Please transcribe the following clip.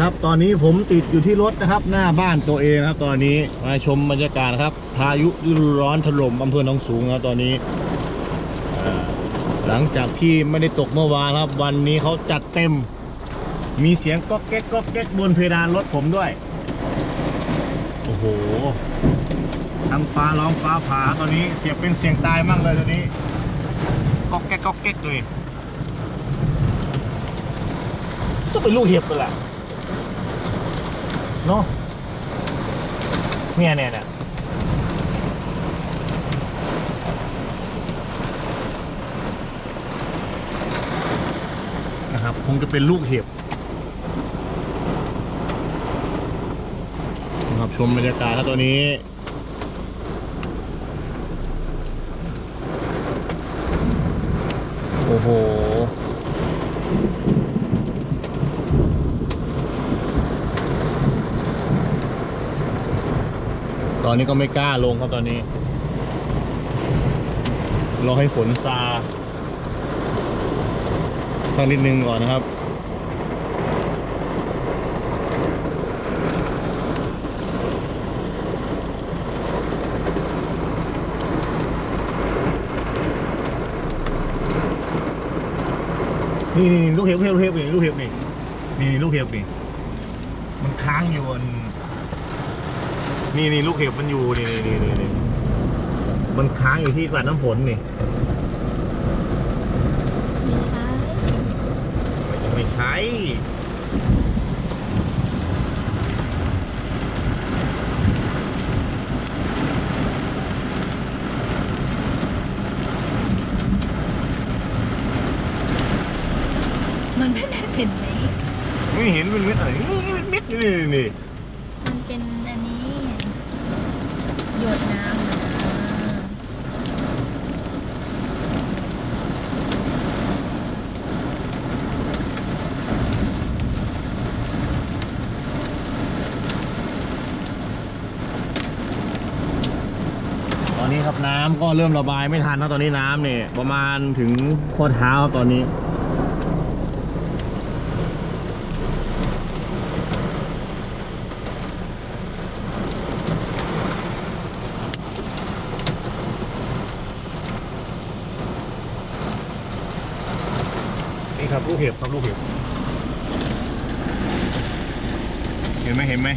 ครับ ตอนนี้ผมติดอยู่ที่รถนะครับ หน้าบ้านตัวเองครับ ตอนนี้มาชมบรรยากาศครับ พายุฤดูร้อนถล่มอำเภอหนองสูงครับตอนนี้ หลังจากที่ไม่ได้ตกเมื่อวานครับ วันนี้เขาจัดเต็ม มีเสียงก๊อกแก๊กก๊อกแก๊กบนเพดานรถผมด้วย โอ้โหทั้งฟ้าร้องฟ้าผ่าตอนนี้เสียงเป็นเสียงตายมากเลยตอนนี้ก๊อกแก๊กก๊อกแก๊กเลยต้องเป็นลูกเห็บไปแหละ เนาะเนี่ยเนี่ยเนี่ยนะครับคงจะเป็นลูกเห็บนะครับชมบรรยากาศแล้วตัวนี้โอ้โห ตอนนี้ก็ไม่กล้าลงครับตอนนี้ รอให้ฝนซาสักนิดนึงก่อนนะครับนี่ลูกเห็บลูกเห็บลูกเห็บนี่ลูกเห็บนี่นี่ลูกเห็บนี่มันค้างอยู่บน นี่นี่ลูกเห็บมันอยู่นี่นี่นี่นี่มันค้างอยู่ที่ปัดน้ำฝนนี่ไม่ใช่ไม่ใช่มันไม่ได้เป็นไหมไม่เห็นเป็นเม็ดอะไรนี่เป็นเม็ดอยู่นี่นี่นี่มันเป็นอันนี้ หยดน้ำนะตอนนี้ครับน้ำก็เริ่มระบายไม่ทันนะตอนนี้น้ำเนี่ยประมาณถึงข้อเท้าครับตอนนี้ นี่ครับลูกเห็บครับลูกเห็บ เห็นไหมเห็นไหม